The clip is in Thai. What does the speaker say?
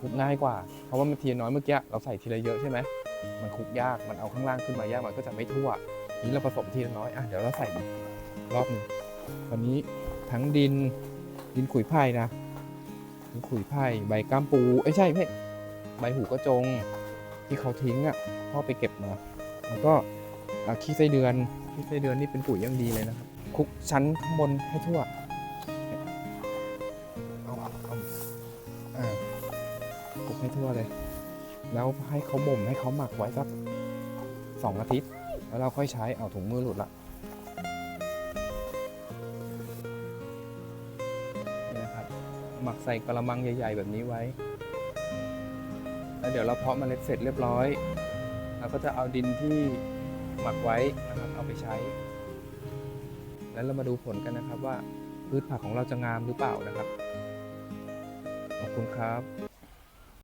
คลุกง่ายกว่า เพราะว่ามันทีน้อยเมื่อกี้เราใส่ทีละเยอะใช่ไหมมันคลุกยากมันเอาข้างล่างขึ้นมายากมันก็จะไม่ทั่วนี้เราผสมทีละน้อยอะเดี๋ยวเราใส่รอบหนึ่งวันนี้ทั้งดินดินขุยไผ่นะดินขุยไผ่ใบก้ามปูเอ้ใช่ไม่ใบหูกระจงที่เขาทิ้งอะพ่อไปเก็บมาแล้วก็ขี้ไส้เดือนขี้ไส้เดือนนี่เป็นปุ๋ยย่งดีเลยนะครับคลุกชั้นข้างบนให้ทั่ว คลุกให้ทั่วเลย แล้วให้เขาบ่มให้เขาหมักไว้สักสองอาทิตย์ แล้วเราค่อยใช้เอาถุงมือหลุดละนี่นะครับ หมักใส่กระมังใหญ่ ๆ แบบนี้ไว้ แล้วเดี๋ยวเราเพาะเมล็ดเสร็จเรียบร้อยเราก็จะเอาดินที่หมักไว้นะครับเอาไปใช้ แล้วเรามาดูผลกันนะครับว่าพืชผักของเราจะงามหรือเปล่านะครับ ขอบคุณครับ